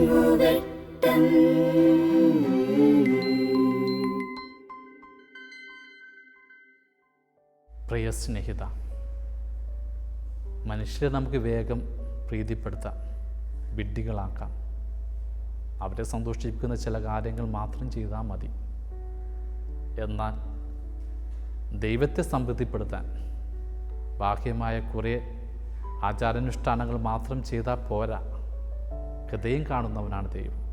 പ്രിയ സ്നേഹിത മനുഷ്യരെ നമുക്ക് വേഗം പ്രീതിപ്പെടുത്താം വിഡ്ഢികളാക്കാം. അവരെ സന്തോഷിപ്പിക്കുന്ന ചില കാര്യങ്ങൾ മാത്രം ചെയ്താൽ മതി. എന്നാൽ ദൈവത്തെ സംതൃപ്തിപ്പെടുത്താൻ ബാഹ്യമായ കുറേ ആചാരാനുഷ്ഠാനങ്ങൾ മാത്രം ചെയ്താൽ പോരാ. ഹൃദയം കാണുന്നവനാണ് ദൈവം.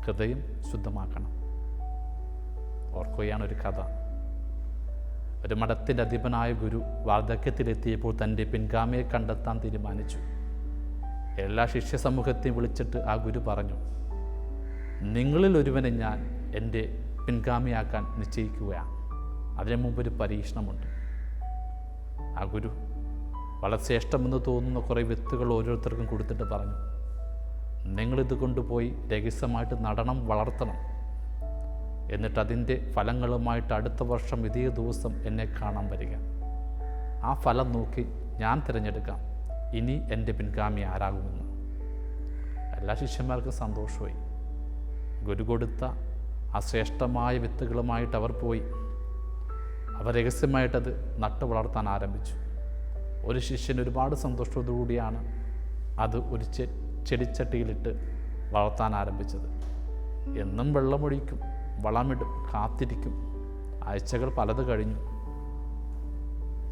ഹൃദയം ശുദ്ധമാക്കണം. ഓർക്കുകയാണ് ഒരു കഥ. ഒരു മഠത്തിന്റെ അധിപനായ ഗുരു വാർദ്ധക്യത്തിലെത്തിയപ്പോൾ തന്റെ പിൻഗാമിയെ കണ്ടെത്താൻ തീരുമാനിച്ചു. എല്ലാ ശിഷ്യ സമൂഹത്തെയും വിളിച്ചിട്ട് ആ ഗുരു പറഞ്ഞു നിങ്ങളിൽ ഒരുവനെ ഞാൻ എന്റെ പിൻഗാമിയാക്കാൻ നിശ്ചയിക്കുകയാണ്. അതിനു ഒരു പരീക്ഷണമുണ്ട്. ആ ഗുരു വളരെ ശ്രേഷ്ഠമെന്ന് തോന്നുന്ന കുറേ വിത്തുകൾ ഓരോരുത്തർക്കും കൊടുത്തിട്ട് പറഞ്ഞു. നിങ്ങളിത് കൊണ്ടുപോയി രഹസ്യമായിട്ട് നടണം വളർത്തണം. എന്നിട്ട് അതിന്റെ ഫലങ്ങളുമായിട്ട് അടുത്ത വർഷം ഇതേ ദിവസം എന്നെ കാണാൻ വരിക. ആ ഫലം നോക്കി ഞാൻ തിരഞ്ഞെടുക്കാം. ഇനി എന്റെ പിൻഗാമി ആരാകുമെന്ന്. എല്ലാ ശിഷ്യന്മാർക്കും സന്തോഷമായി. ഗുരു കൊടുത്ത ആ ശ്രേഷ്ഠമായ വിത്തുകളുമായിട്ട് അവർ പോയി. അവർ രഹസ്യമായിട്ടത് നട്ടു വളർത്താൻ ആരംഭിച്ചു. ഒരു ശിഷ്യൻ ഒരുപാട് സന്തോഷത്തോടുകൂടിയാണ് അത് ഒരു ചെടിച്ചട്ടിയിലിട്ട് വളർത്താൻ ആരംഭിച്ചത്. എന്നും വെള്ളമൊഴിക്കും വളമിടും കാത്തിരിക്കും. ആഴ്ചകൾ പലത് കഴിഞ്ഞു.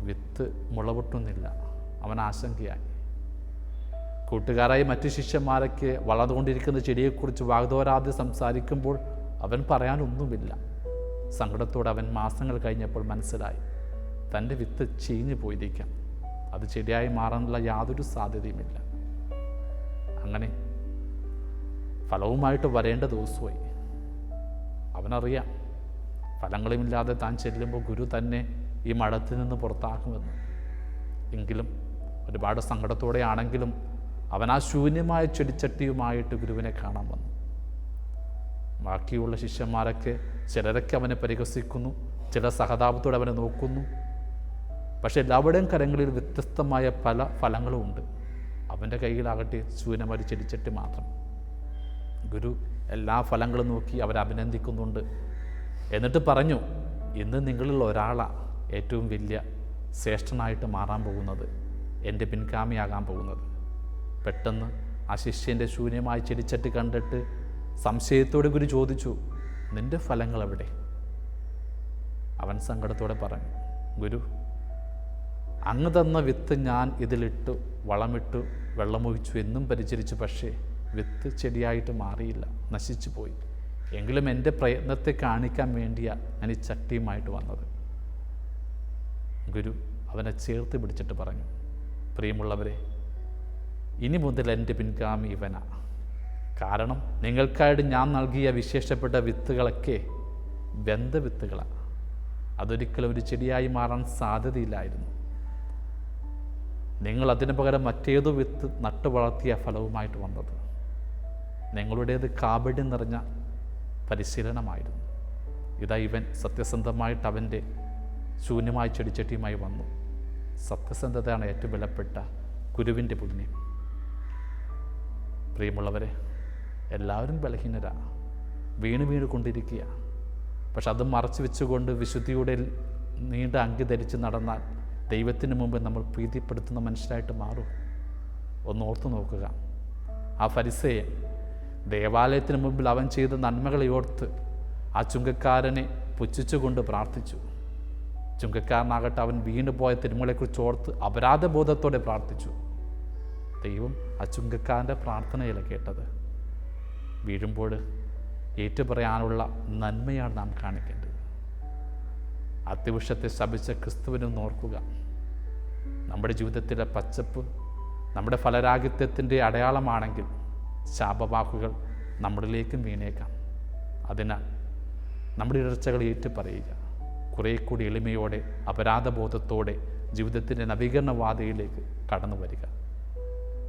വിത്ത് മുളപൊട്ടുന്നില്ല. അവൻ ആശങ്കയായി. കൂട്ടുകാരായി മറ്റു ശിഷ്യന്മാരൊക്കെ വളർന്നുകൊണ്ടിരിക്കുന്ന ചെടിയെക്കുറിച്ച് വാഗ്ദോരാദ്യ സംസാരിക്കുമ്പോൾ അവൻ പറയാനൊന്നുമില്ല. സങ്കടത്തോടെ അവൻ മാസങ്ങൾ കഴിഞ്ഞപ്പോൾ മനസ്സിലായി. തന്റെ വിത്ത് ചീഞ്ഞു പോയിരിക്കാം അത് ചെടിയായി മാറാനുള്ള യാതൊരു സാധ്യതയുമില്ല. അങ്ങനെ ഫലവുമായിട്ട് വരേണ്ട ദിവസമായി. അവനറിയാം ഫലങ്ങളുമില്ലാതെ താൻ ചെല്ലുമ്പോൾ ഗുരു തന്നെ ഈ മഠത്തിൽ നിന്ന് പുറത്താക്കുമെന്ന് എങ്കിലും ഒരുപാട് സങ്കടത്തോടെ ആണെങ്കിലും അവൻ ആ ശൂന്യമായ ചെടിച്ചട്ടിയുമായിട്ട് ഗുരുവിനെ കാണാൻ വന്നു. ബാക്കിയുള്ള ശിഷ്യന്മാരൊക്കെ ചിലരൊക്കെ അവനെ പരിഹസിക്കുന്നു ചില സഹതാപത്തോടെ അവനെ നോക്കുന്നു. പക്ഷെ എല്ലാവരുടെയും കരങ്ങളിൽ വ്യത്യസ്തമായ പല ഫലങ്ങളുമുണ്ട്. അവന്റെ കയ്യിലാകട്ടെ ഒരു ചെടിച്ചട്ടി മാത്രം. ഗുരു എല്ലാ ഫലങ്ങളും നോക്കി അവരെ അഭിനന്ദിക്കുന്നുണ്ട്. എന്നിട്ട് പറഞ്ഞു ഇന്ന് നിങ്ങളിൽ ഒരാളാണ് ഏറ്റവും വലിയ ശ്രേഷ്ഠനായിട്ട് മാറാൻ പോകുന്നത് എന്റെ പിൻഗാമിയാകാൻ പോകുന്നത്. പെട്ടെന്ന് ആ ശിഷ്യന്റെ ശൂന്യമായി ചിരിച്ചിട്ട് കണ്ടിട്ട് സംശയത്തോടെ ഗുരു ചോദിച്ചു നിന്റെ ഫലങ്ങൾ എവിടെ? അവൻ സങ്കടത്തോടെ പറഞ്ഞു ഗുരു അങ്ങ് തന്ന വിത്ത് ഞാൻ ഇതിലിട്ടു വളമിട്ടു വെള്ളമൊഴിച്ചു എന്നും പരിചരിച്ചു പക്ഷേ വിത്ത് ചെടിയായിട്ട് മാറിയില്ല നശിച്ചു പോയി. എങ്കിലും എന്റെ പ്രയത്നത്തെ കാണിക്കാൻ വേണ്ടിയാണ് ഞാൻ ഈ ചട്ടിയുമായിട്ട് വന്നത്. ഗുരു അവനെ ചേർത്ത് പിടിച്ചിട്ട് പറഞ്ഞു പ്രിയമുള്ളവരെ ഇനി മുതൽ എന്റെ പിൻഗാമി ഇവനാ. കാരണം നിങ്ങൾക്കായിട്ട് ഞാൻ നൽകിയ വിശേഷപ്പെട്ട വിത്തുകളൊക്കെ ബന്ധവിത്തുകളാണ് അതൊരിക്കലും ഒരു ചെടിയായി മാറാൻ സാധ്യതയില്ലായിരുന്നു. നിങ്ങൾ അതിന് പകരം മറ്റേതു വിത്ത് നട്ടു വളർത്തിയ ഫലവുമായിട്ട് വന്നത്. നിങ്ങളുടേത് കാപട്യം നിറഞ്ഞ പരിശീലനമായിരുന്നു. ഇതാ ഇവൻ സത്യസന്ധമായിട്ട് അവന്റെ ശൂന്യമായ ചെടിച്ചട്ടിയുമായി വന്നു. സത്യസന്ധതയാണ് ഏറ്റവും വിലപ്പെട്ട ഗുരുവിന്റെ പുണ്യം. പ്രിയമുള്ളവരെ എല്ലാവരും ബലഹീനരാ. വീണ് വീണ് കൊണ്ടിരിക്കുക. പക്ഷെ അത് മറച്ചു വെച്ചുകൊണ്ട് വിശുദ്ധിയുടെ നീണ്ട അങ്കി ധരിച്ച് നടന്നാൽ ദൈവത്തിന് മുമ്പ് നമ്മൾ പ്രീതിപ്പെടുത്തുന്ന മനുഷ്യരായിട്ട് മാറും. ഒന്ന് ഓർത്തു നോക്കുക. ആ ഫരിസയെ ദേവാലയത്തിന് മുമ്പിൽ അവൻ ചെയ്ത നന്മകളെ ഓർത്ത് ആ ചുങ്കക്കാരനെ പുച്ഛിച്ചുകൊണ്ട് പ്രാർത്ഥിച്ചു. ചുങ്കക്കാരനാകട്ടെ അവൻ വീണുപോയ തിരുമലയെക്കുറിച്ച് ഓർത്ത് അപരാധബോധത്തോടെ പ്രാർത്ഥിച്ചു. ദൈവം ആ ചുങ്കക്കാരന്റെ പ്രാർത്ഥനയില കേട്ടത്. വീഴുമ്പോൾ ഏറ്റുപറയാനുള്ള നന്മയാണ് നാം കാണിക്കേണ്ടത്. അത്യവൃക്ഷത്തെ ശപിച്ച ക്രിസ്തുവിനും ഓർക്കുക. നമ്മുടെ ജീവിതത്തിലെ പച്ചപ്പ് നമ്മുടെ ഫലരാഹിത്യത്തിന്റെ അടയാളമാണെങ്കിൽ ശാപവാക്കുകൾ നമ്മളിലേക്കും വീണേക്കാം. അതിനാൽ നമ്മുടെ ഇടർച്ചകൾ ഏറ്റുപറയുക കുറേ കൂടി എളിമയോടെ അപരാധബോധത്തോടെ ജീവിതത്തിന്റെ നവീകരണവാദയിലേക്ക് കടന്നു വരിക.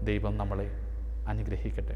ദൈവം നമ്മളെ അനുഗ്രഹിക്കട്ടെ.